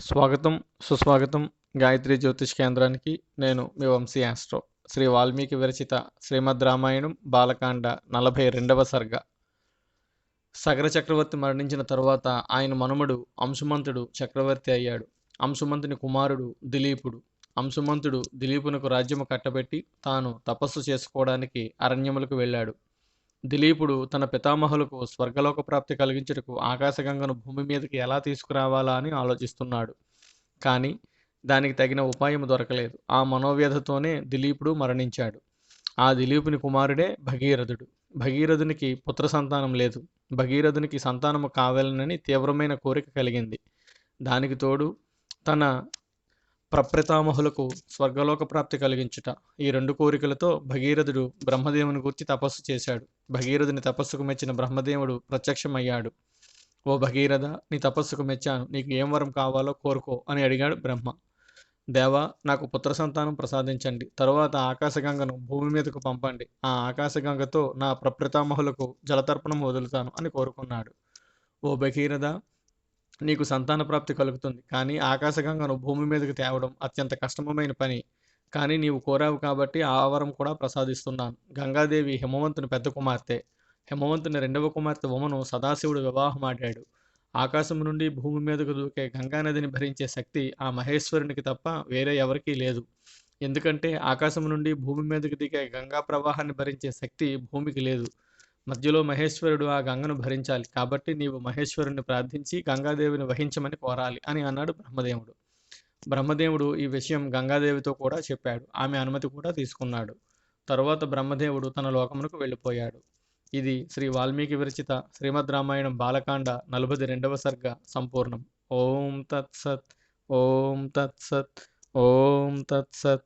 స్వాగతం సుస్వాగతం గాయత్రి జ్యోతిష్ కేంద్రానికి. నేను మీ వంశీ ఆస్ట్రో. శ్రీ వాల్మీకి విరచిత శ్రీమద్ రామాయణం బాలకాండ నలభై రెండవ సర్గ. సగర చక్రవర్తి మరణించిన తరువాత ఆయన మనుమడు అంశుమంతుడు చక్రవర్తి అయ్యాడు. అంశుమంతుని కుమారుడు దిలీపుడు. అంశుమంతుడు దిలీపునకు రాజ్యము కట్టబెట్టి తాను తపస్సు చేసుకోవడానికి అరణ్యములకు వెళ్ళాడు. దిలీపుడు తన పితామహులకు స్వర్గలోక ప్రాప్తి కలిగించుటకు ఆకాశగంగను భూమి మీదకి ఎలా తీసుకురావాలా అని ఆలోచిస్తున్నాడు. కానీ దానికి తగిన ఉపాయం దొరకలేదు. ఆ మనోవ్యధతోనే దిలీపుడు మరణించాడు. ఆ దిలీపుని కుమారుడే భగీరథుడు. భగీరథునికి పుత్ర సంతానం లేదు. భగీరథునికి సంతానము కావాలనని తీవ్రమైన కోరిక కలిగింది. దానికి తోడు తన ప్రప్రతామహులకు స్వర్గలోక ప్రాప్తి కలిగించుట. ఈ రెండు కోరికలతో భగీరథుడు బ్రహ్మదేవుని గుర్చి తపస్సు చేశాడు. భగీరథుని తపస్సుకు మెచ్చిన బ్రహ్మదేవుడు ప్రత్యక్షమయ్యాడు. ఓ భగీరథ నీ తపస్సుకు మెచ్చాను. నీకు ఏం వరం కావాలో కోరుకో అని అడిగాడు బ్రహ్మ. దేవా నాకు పుత్ర సంతానం ప్రసాదించండి. తరువాత ఆకాశగంగను భూమి మీదకు పంపండి. ఆ ఆకాశగంగతో నా ప్రప్రతామహులకు జలతర్పణం వదులుతాను అని కోరుకున్నాడు. ఓ భగీరథ నీకు సంతాన ప్రాప్తి కలుగుతుంది. కానీ ఆకాశగంగను భూమి మీదకు తేవడం అత్యంత కష్టమైన పని. కానీ నీవు కోరావు కాబట్టి ఆ వరం కూడా ప్రసాదిస్తున్నాను. గంగాదేవి హిమవంతుని పెద్ద కుమార్తె. హిమవంతుని రెండవ కుమార్తె ఉమను సదాశివుడు వివాహమాడాడు ఆకాశం నుండి భూమి మీదకు దూకే గంగానదిని భరించే శక్తి ఆ మహేశ్వరునికి తప్ప వేరే ఎవరికీ లేదు. ఎందుకంటే ఆకాశం నుండి భూమి మీదకు దిగే గంగా ప్రవాహాన్ని భరించే శక్తి భూమికి లేదు. మధ్యలో మహేశ్వరుడు ఆ గంగను భరించాలి కాబట్టి నీవు మహేశ్వరుని ప్రార్థించి గంగాదేవిని వహించమని కోరాలి అని అన్నాడు బ్రహ్మదేవుడు. బ్రహ్మదేవుడు ఈ విషయం గంగాదేవితో కూడా చెప్పాడు. ఆమె అనుమతి కూడా తీసుకున్నాడు. తరువాత బ్రహ్మదేవుడు తన లోకమునకు వెళ్ళిపోయాడు. ఇది శ్రీ వాల్మీకి విరచిత శ్రీమద్ రామాయణం బాలకాండ నలభై రెండవ సర్గ సంపూర్ణం. ఓం తత్సత్ ఓం తత్సత్ ఓం తత్సత్.